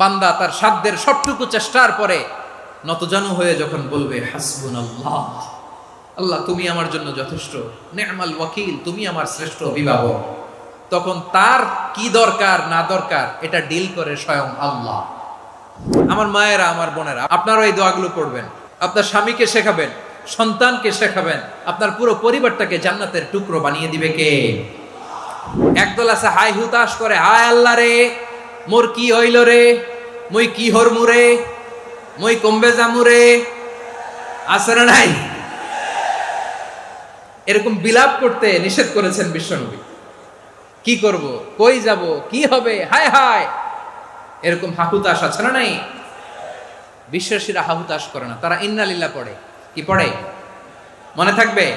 বান্দা তার সাধ্যের সবটুকু চেষ্টার পরে নতজানু হয়ে যখন বলবে হাসবুন আল্লাহ আল্লাহ তুমি আমার জন্য যথেষ্ট। নেমাল ওয়াকিল, তুমি আমার শ্রেষ্ঠ অভিভাবক। তখন তার কি দরকার, না দরকার, এটা ডিল করে স্বয়ং আল্লাহ। আমার মায়েরা, আমার বোনেরা, আপনারা এই দোয়াগুলো পড়বেন, আপনার স্বামীকে শেখাবেন, সন্তানকে শেখাবেন, আপনার পুরো পরিবারটাকে জান্নাতের টুকরো বানিয়ে দিবে কে? একদল আছে হাই হুতাশ করে, হায় আল্লাহ রে! মোর কি হইল রে? মই কি হরমু রে? মই কমবে জামু রে? আছে না নাই? এরকম বিলাপ করতে নিষেধ করেছেন বিশ্বনবী। কি করব? কই যাব? কি হবে? হায় হায়! এরকম হাহুতাশ আছে না নাই? বিশ্বাসীরা হাহুতাশ করে না। তারা ইন্না লিল্লাহ পড়ে। কি পড়ে? মনে থাকবে?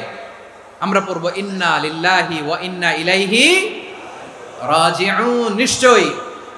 আমরা পড়ব, ইন্না লিল্লাহি ওয়া ইন্না ইলাইহি রাজিউন। নিশ্চয়ই।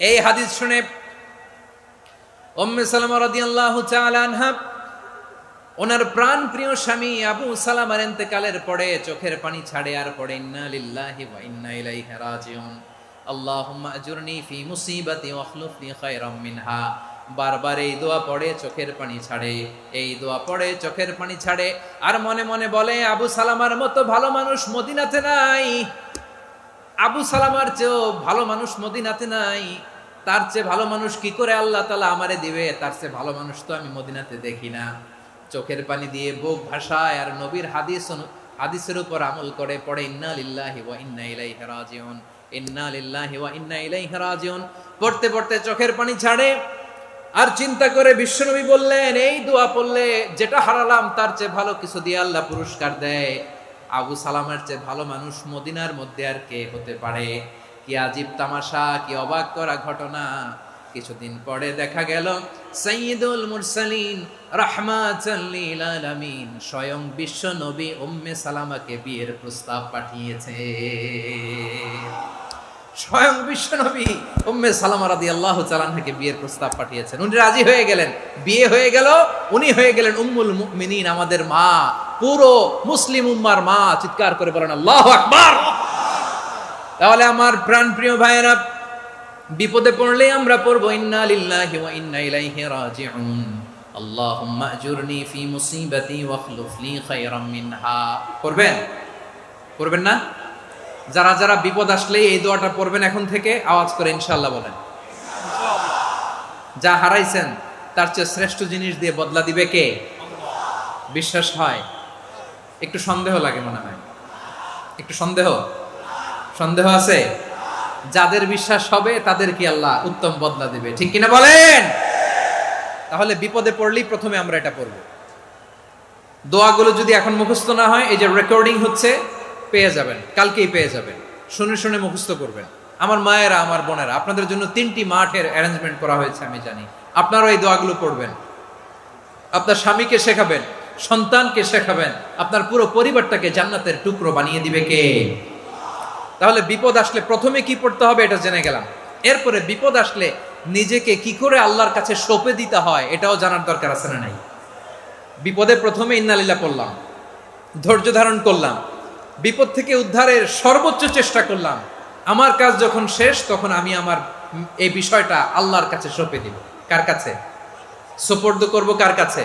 এই হাদিস শুনে ওনার প্রাণ প্রিয় স্বামী আবু সালামার ইন্তেকালের পরে চোখের পানি ছাড়ে আর মিনহা। বারবার এই দোয়া পড়ে, চোখের পানি ছাড়ে, এই দোয়া পড়ে, চোখের পানি ছাড়ে। আর মনে মনে বলে, আবু সালামার মতো ভালো মানুষ মদিনাতে নাই। আবু সালামার চেয়েও ভালো মানুষ মদিনাতে নাই। তার চেয়ে ভালো মানুষ কি করে আল্লাহ তালা আমারে দিবে? তার চেয়ে ভালো মানুষ তো আমি মদিনাতে দেখি না। চোখের পানি দিয়ে বুক ভাষায় আর নবীর হাদিস হাদিসের উপর আমল করে পড়ে, ইন্না লিল্লাহি ইন্না ইলাইহি ইন্না ইন্না পড়তে পড়তে চোখের পানি ছাড়ে আর চিন্তা করে বিশ্বনবী বললেন, এই দোয়া পড়লে যেটা হারালাম, তার চেয়ে ভালো কিছু দিয়ে আল্লাহ পুরস্কার দেয়। আবু সালামের চেয়ে ভালো মানুষ মদিনার মধ্যে আর কে হতে পারে? কি আজীব তামাশা, কি অবাক করা ঘটনা? কিছুদিন পরে দেখা গেল, সাইয়্যিদুল মুরসালিন রাহমাতাল আলামিন স্বয়ং বিশ্ব নবী উম্মে সালামাকে বিয়ের প্রস্তাব পাঠিয়েছে। স্বয়ং বিশ্ব নবী উম্মে সালামা রাদিয়াল্লাহু থেকে বিয়ের প্রস্তাব পাঠিয়েছেন। উনি রাজি হয়ে গেলেন। বিয়ে হয়ে গেল, উনি হয়ে গেলেন উম্মুল মুমিনিন, আমাদের মা। পুরো মুসলিম উম্মার মা চিৎকার করে বলেন, আল্লাহু আকবার! তাহলে আমার প্রাণ প্রিয় ভাইয়েরা, বিপদে পড়লে আমরা পড়ব, ইন্না লিল্লাহি ওয়া ইন্না ইলাইহি রাজিউন। আল্লাহুম্মা আজুরনি ফি মুসিবাতি ওয়াখলুফ লি খায়রাম মিনহা। করবেন করবেন না? যারা যারা বিপদ আসলে এই দোয়াটা পড়বেন এখন থেকে, আওয়াজ করে ইনশাআল্লাহ বলেন। যা হারাইছেন, তার চেয়ে শ্রেষ্ঠ জিনিস দিয়ে বদলা দিবে কে? বিশ্বাস হয়। একটু সন্দেহ লাগে মনে হয়। একটু সন্দেহ? সন্দেহ আছে? যাদের বিশ্বাস হবে, তাদের কি আল্লাহ উত্তম বদলা দিবে। ঠিক কিনা বলেন? তাহলে বিপদে পড়লেই প্রথমে আমরা এটা পড়ব। দোয়াগুলো যদি এখন মুখস্থ না হয়, এই যে রেকর্ডিং হচ্ছে, পেয়ে যাবেন। কালকেই পেয়ে যাবেন। শুনে শুনে মুখস্থ করবেন। আমার মায়েরা, আমার বোনেরা, আপনাদের জন্য তিনটি মাঠের অ্যারেঞ্জমেন্ট করা হয়েছে, আমি জানি। আপনারাও এই দোয়াগুলো পড়বেন। আপনার স্বামীকে শেখাবেন। সন্তানকে শেখাবেন, আপনার পুরো পরিবারটাকে জান্নাতের টুকরো বানিয়ে দিবে কে? তাহলে বিপদ আসলে প্রথমে কি পড়তে হবে এটা জেনে গেলাম। এরপরে বিপদ আসলে নিজেকে কি করে আল্লাহর কাছে সঁপে দিতে হয় এটাও জানার দরকার আছে না নাই? বিপদে প্রথমে ইন্নালিল্লাহ পড়লাম, ধৈর্য ধারণ করলাম, বিপদ থেকে উদ্ধারের সর্বোচ্চ চেষ্টা করলাম। আমার কাজ যখন শেষ, তখন আমি আমার এই বিষয়টা আল্লাহর কাছে সঁপে দিব। কার কাছে? সোপর্দ করব কার কাছে?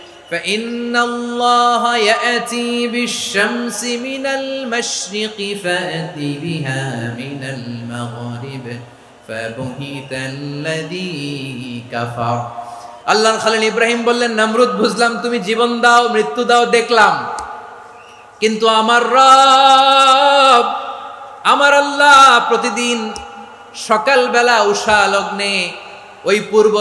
فإن الله يأتي بالشمس من المشرق فأت بها من المغرب فبهت الذي كفر আল্লাহর খালিল ইব্রাহিম বললেন নামরুদ বুঝলাম তুমি জীবন দাও মৃত্যু দাও দেখলাম কিন্তু আমার রব আমার আল্লাহ প্রতিদিন সকালবেলা উষা লগ্নে ওই পূর্ব